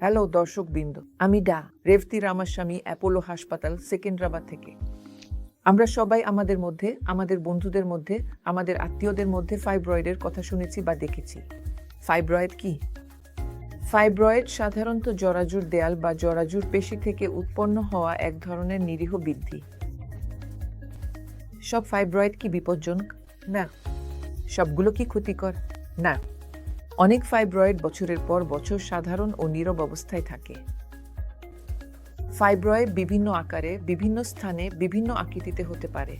Hello দর্শক বৃন্দ। আমি ডা রেভতি রামাস্বামী, অ্যাপোলো হাসপাতাল, সেকেন্দ্রাবাদ থেকে। আমরা সবাই আমাদের মধ্যে, আমাদের বন্ধুদের মধ্যে, আমাদের আত্মীয়দের মধ্যে ফাইব্রয়েডের কথা শুনেছি বা দেখেছি। ফাইব্রয়েড কি? ফাইব্রয়েড সাধারণত জরাজুর দেয়াল বা জরাজুর পেশি থেকে উৎপন্ন হওয়া এক ধরনের নিরীহ বৃদ্ধি। সব ফাইব্রয়েড কি বিপজ্জনক? না। সবগুলো কি ক্ষতিকর? না। অনেক ফাইব্রয়েড বছরের পর বছর সাধারণ ও নীরব অবস্থায় থাকে। ফাইব্রয়েড বিভিন্ন আকারে, বিভিন্ন স্থানে, বিভিন্ন আকৃতিতে হতে পারে।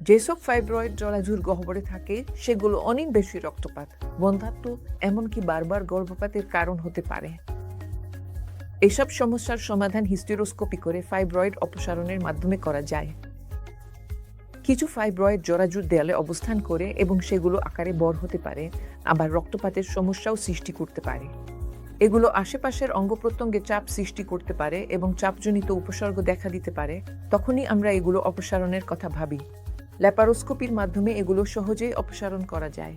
যেসব ফাইব্রয়েড জলাজুর গহ্বরে থাকে, সেগুলো অনেক বেশি রক্তপাত, বন্ধাত্ম, এমনকি বারবার গর্ভপাতের কারণ হতে পারে। এসব সমস্যার সমাধান হিস্টিরোস্কোপি করে ফাইব্রয়েড অপসারণের মাধ্যমে করা যায়। কিছু ফাইব্রয়েড জরাজুর দেয়ালে অবস্থান করে এবং সেগুলো আকারে বড় হতে পারে, আবার রক্তপাতের সমস্যাও সৃষ্টি করতে পারে। এগুলো আশেপাশের অঙ্গ প্রত্যঙ্গে চাপ সৃষ্টি করতে পারে এবং চাপজনিত উপসর্গ দেখা দিতে পারে, তখনই আমরা এগুলো অপসারণের কথা ভাবি। ল্যাপারোস্কোপির মাধ্যমে এগুলো সহজেই অপসারণ করা যায়।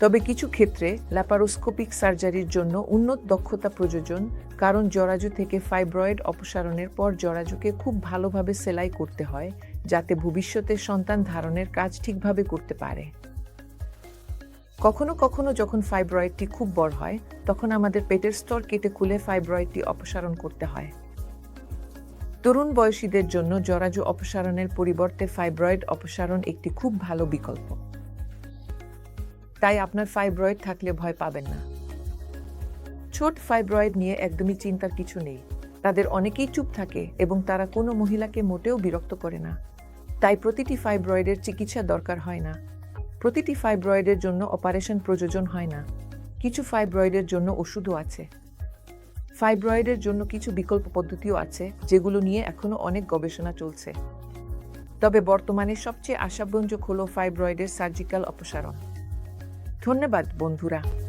তবে কিছু ক্ষেত্রে ল্যাপারোস্কোপিক সার্জারির জন্য উন্নত দক্ষতা প্রয়োজন, কারণ জরাজু থেকে ফাইব্রয়েড অপসারণের পর জরাজুকে খুব ভালোভাবে সেলাই করতে হয় যাতে ভবিষ্যতে সন্তান ধারণের কাজ ঠিকভাবে করতে পারে। কখনো কখনো যখন ফাইব্রয়েডটি খুব বড় হয়, তখন আমাদের পেটের স্তর কেটে খুলে ফাইব্রয়েডটি অপসারণ করতে হয়। তরুণ বয়সীদের জন্য জরাজু অপসারণের পরিবর্তে ফাইব্রয়েড অপসারণ একটি খুব ভালো বিকল্প। তাই আপনার ফাইব্রয়েড থাকলে ভয় পাবেন না। ছোট ফাইব্রয়েড নিয়ে একদমই চিন্তার কিছু নেই। তাদের অনেকেই চুপ থাকে এবং তারা কোনো মহিলাকে মোটেও বিরক্ত করে না। তাই প্রতিটি ফাইব্রয়েডের চিকিৎসা দরকার হয় না। প্রতিটি ফাইব্রয়েডের জন্য অপারেশন প্রয়োজন হয় না। কিছু ফাইব্রয়েডের জন্য ওষুধও আছে। ফাইব্রয়েডের জন্য কিছু বিকল্প পদ্ধতিও আছে, যেগুলো নিয়ে এখনও অনেক গবেষণা চলছে। তবে বর্তমানে সবচেয়ে আশাব্যঞ্জক হলো ফাইব্রয়েডের সার্জিক্যাল অপসারণ। ধন্যবাদ, বন্ধুরা।